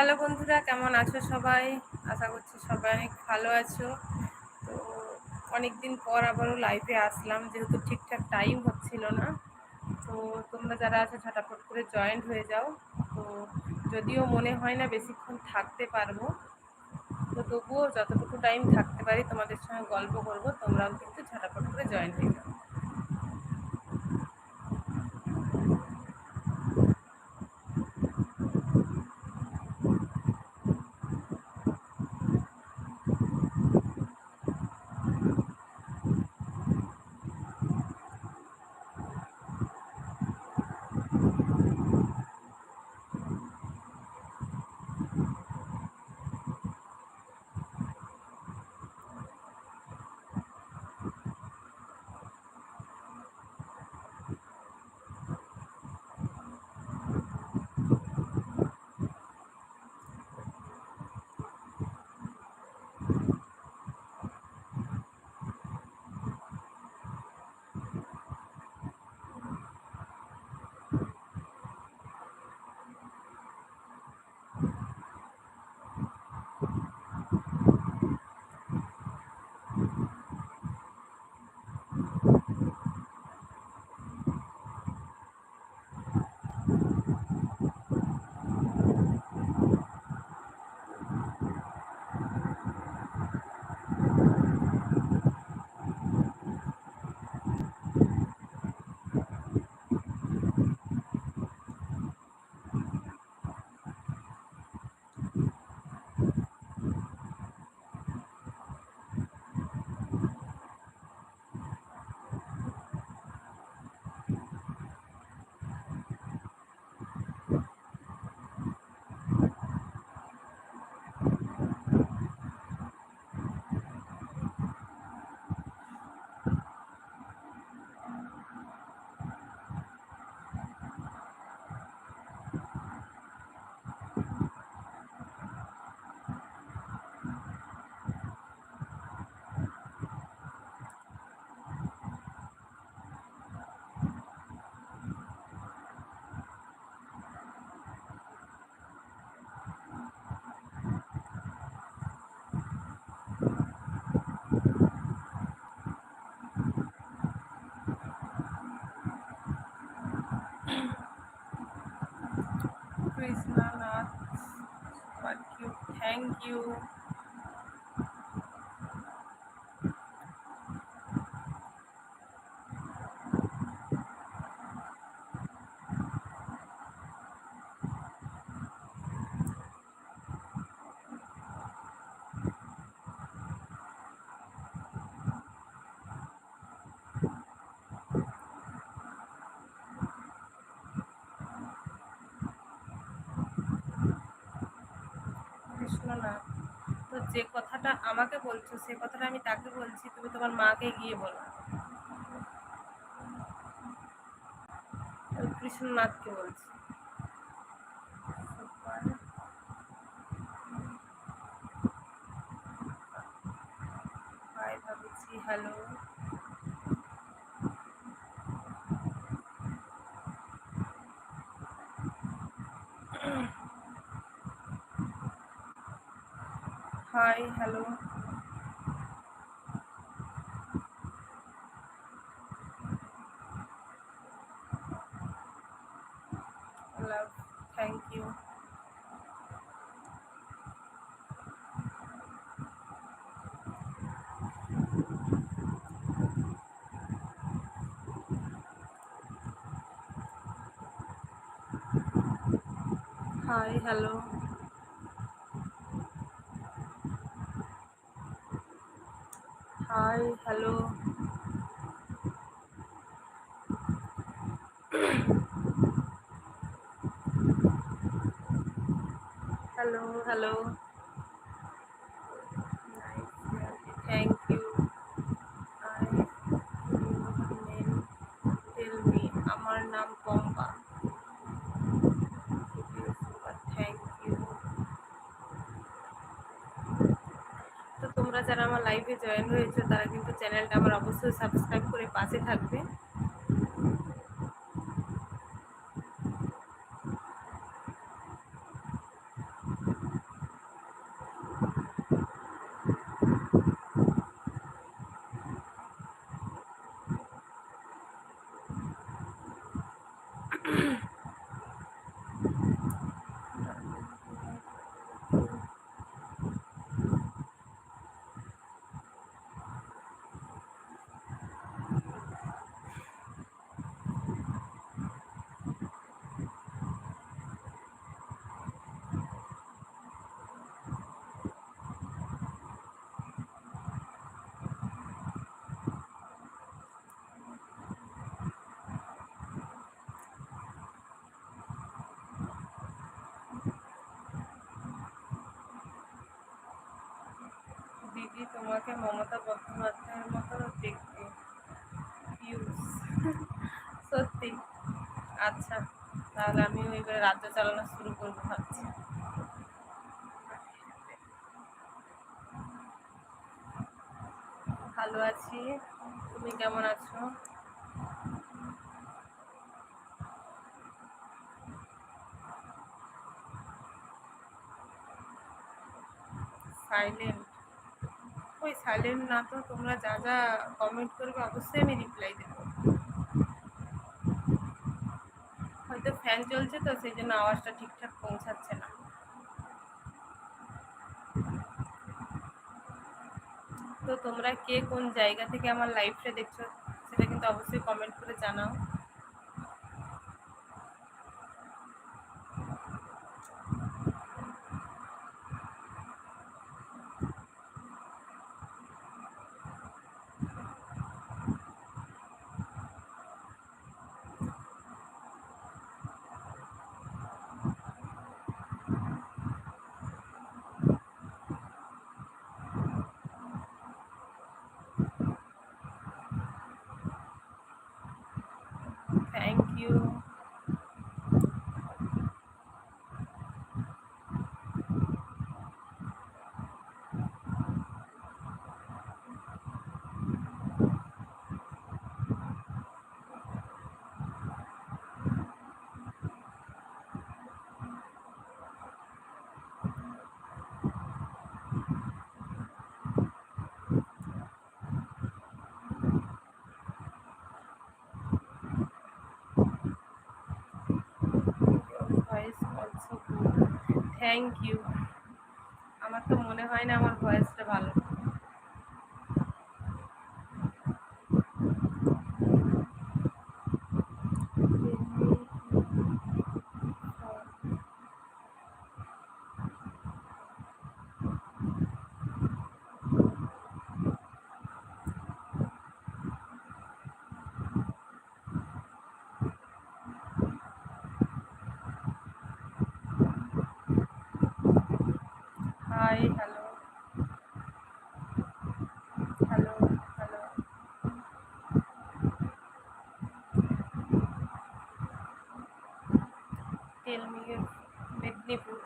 Hello বন্ধুরা, কেমন আছো সবাই? আশা করছি সবাই অনেক ভালো আছো। তো অনেক দিন পর আবারও লাইভে আসলাম, যেহেতু ঠিকঠাক টাইম হচ্ছিল না। তো তোমরা যারা আছো ঝটাফট করে জয়েন্ট হয়ে যাও। তো যদিও মনে হয় না বেশিক্ষণ থাকতে পারব, তো তবুও যতটুকু টাইম থাকতে পারি তোমাদের সঙ্গে গল্প করব, তোমরাও কিন্তু ঝটাফট করে জয়েন হয়ে যাও। কৃষ্ণনাথ থ্যাংক ইউ কৃষ্ণনাথ তো যে কথাটা আমাকে বলছো, সে কথাটা আমি তাকে বলছি, তুমি তোমার মাকে গিয়ে বলো। কৃষ্ণনাথকে বলছি। Hello Hi, hello. love. Thank you. Hi, hello. Your name tell me, আমার নাম পম্পা। থ্যাংক ইউ তো তোমরা যারা আমার লাইভে জয়েন হয়েছে, তারা কিন্তু চ্যানেলটা আমার অবশ্যই সাবস্ক্রাইব করে পাশে থাকবে। দেখি তোমাকে মমতা বন্দ্যোপাধ্যায়ের মতো দেখতে সত্যি। আচ্ছা তাহলে আমিও এবারে রাজ্য চালানো শুরু করব ভাবছি। ভালো আছি। তুমি কেমন আছো? সাইলেন্ট ওই সাইলেন্ট না তো তোমরা যা যা কমেন্ট করবে অবশ্যই আমি রিপ্লাই দেবো। হয়তো ফ্যান চলছে তো, সেই জন্য আওয়াজটা ঠিকঠাক পৌঁছাচ্ছে না। তো তোমরা কে কোন জায়গা থেকে আমার লাইফটা দেখছ, সেটা কিন্তু অবশ্যই কমেন্ট করে জানাও। থ্যাংক ইউ থ্যাংক ইউ আমার তো মনে হয় না আমার ভয়েসটা ভালো হাই হ্যালো হ্যালো হ্যালো মি মেদিনীপুর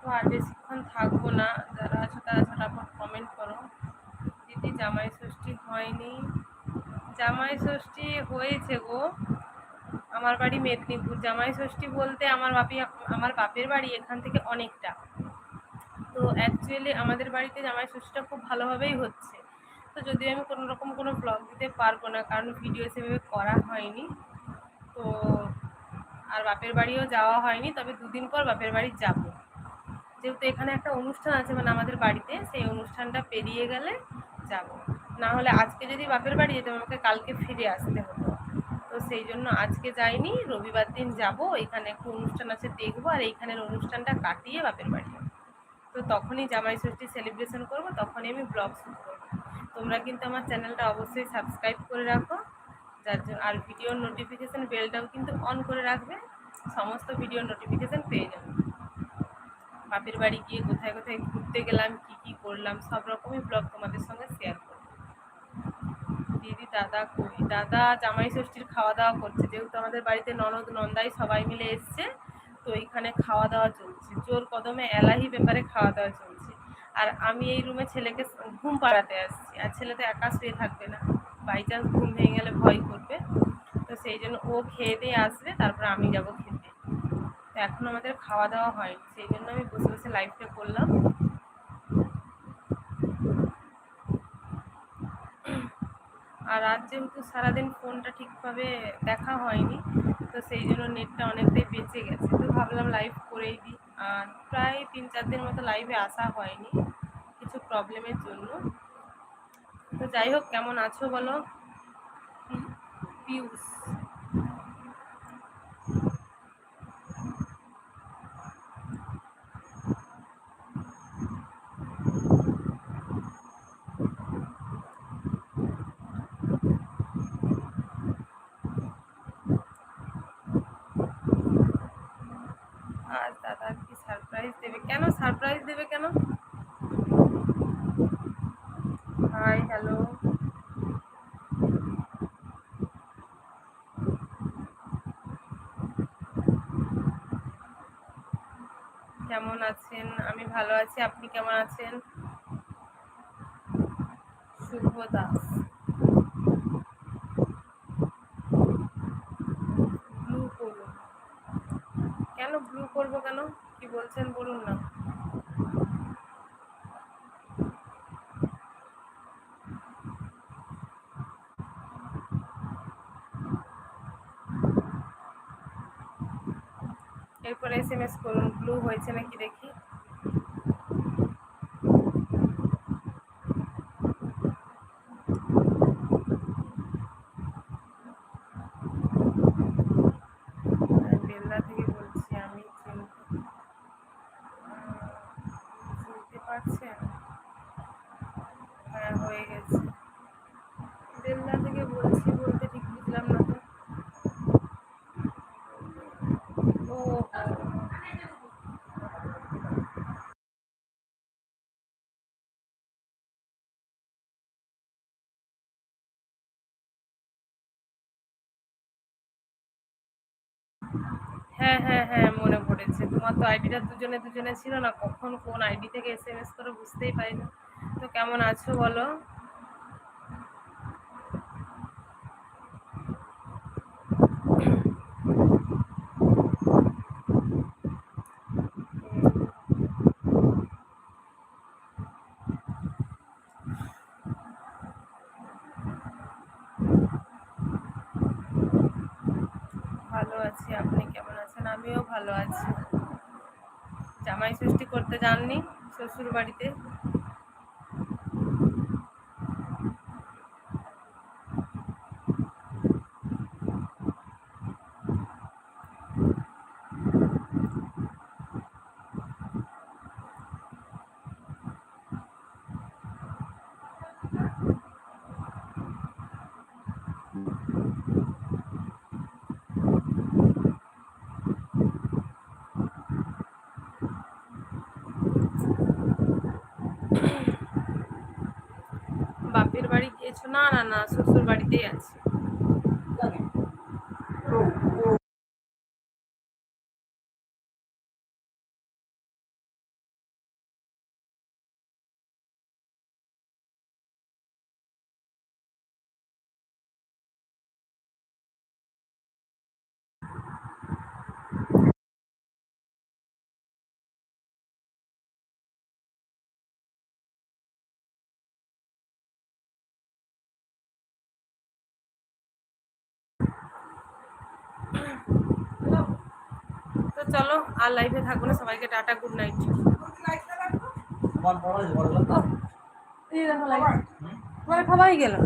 তো আর বেশিক্ষণ থাকব না। যারা আছো তারা ঝটাফট কমেন্ট করো। দিদি, জামাই ষষ্ঠী হয়নি। জামাই ষষ্ঠী হয়েছে গো। আমার বাড়ি মেদিনীপুর। জামাই ষষ্ঠী বলতে আমার বাপি আমার বাপের বাড়ি এখান থেকে অনেকটা। তো অ্যাকচুয়ালি আমাদের বাড়িতে জামাই ষষ্ঠীটা খুব ভালোভাবেই হচ্ছে। তো যদিও আমি কোনো রকম কোনো ব্লগ দিতে পারব না, কারণ ভিডিও সেভাবে করা হয়নি। তো আর বাপের বাড়িও যাওয়া হয়নি, তবে দুদিন পর বাপের বাড়ি যাব। যেহেতু এখানে একটা অনুষ্ঠান আছে মানে আমাদের বাড়িতে, সেই অনুষ্ঠানটা পেরিয়ে গেলে যাব। না হলে আজকে যদি বাপের বাড়ি যেতাম, আমাকে কালকে ফিরে আসতে হতো। তো সেই জন্য আজকে যাইনি, রবিবার দিন যাব, এখানে একটু অনুষ্ঠান আছে দেখব, আর এইখানের অনুষ্ঠানটা কাটিয়ে বাপের বাড়ি তো তখনই জামাই ষষ্ঠী সেলিব্রেশন করব, তখনই আমি ব্লগ শুট করব। তোমরা কিন্তু আমার চ্যানেলটা অবশ্যই সাবস্ক্রাইব করে রাখো, যার জন্য আর ভিডিওর নোটিফিকেশান বেলটাও কিন্তু অন করে রাখবে, সমস্ত ভিডিওর নোটিফিকেশান পেয়ে যাবে। বাপের বাড়ি গিয়ে কোথায় কোথায় ঘুরতে গেলাম, কি কি করলাম, সব রকমই ব্লগ তোমাদের সঙ্গে শেয়ার দিদি দাদা কই দাদা জামাই ষষ্ঠীর খাওয়া দাওয়া করছে, যেহেতু আমাদের বাড়িতে ননদ, নন্দাই সবাই মিলে এসছে, তো এইখানে খাওয়া দাওয়া চলছে। জোর কদমে এলাহি ব্যাপারে খাওয়া দাওয়া চলছে। আর আমি এই রুমে ছেলেকে ঘুম পাড়াতে আসছি, আর ছেলে তো একা শুয়ে থাকবে না। বাই চান্স ঘুম ভেঙে গেলে ভয় করবে। তো সেই জন্য ও খেয়ে দিয়ে আসবে, তারপর আমি যাব খেতে। তো এখন আমাদের খাওয়া দাওয়া হয়নি, সেই জন্য আমি বসে বসে লাইভটা করলাম। আর আজ যেহেতু সারাদিন ফোনটা ঠিকভাবে দেখা হয়নি, তো সেই জন্য নেটটা অনেকটাই বেঁচে গেছে। তো ভাবলাম লাইভ করেই দিই। আর প্রায় তিন চার দিন মতো লাইভে আসা হয়নি কিছু প্রবলেমের জন্য। তো যাই হোক, কেমন আছো বলো? পিউষ কেমন আছেন? আমি ভালো আছি, আপনি কেমন আছেন? শুভ দাস। ব্লু করুন কেন ব্লু করব কেন? কি বলছেন বলুন না। এরপরে এস এম এস করুন ব্লু হয়েছে নাকি দেখি। পারছেন? হ্যাঁ হয়ে গেছে। বেলদা থেকে বলছি বলতে ঠিক বুঝলাম না তো ও হ্যাঁ হ্যাঁ হ্যাঁ মনে পড়েছে। তোমার তো আইডিটা দুজনে দুজনে ছিল না, কখন কোন আইডি থেকে এস এম এস করে বুঝতেই পারি না তো কেমন আছো বলো ভালো আছি আপনি কেমন আছেন আমিও ভালো আছি জামাই করতে যাননি শ্বশুর বাড়িতে বাপের বাড়ি গিয়েছো? না না না শ্বশুর বাড়িতেই আছি। চলো আর লাইফে থাকব না সবাইকে টাটা গুড নাইট খাবাই গেল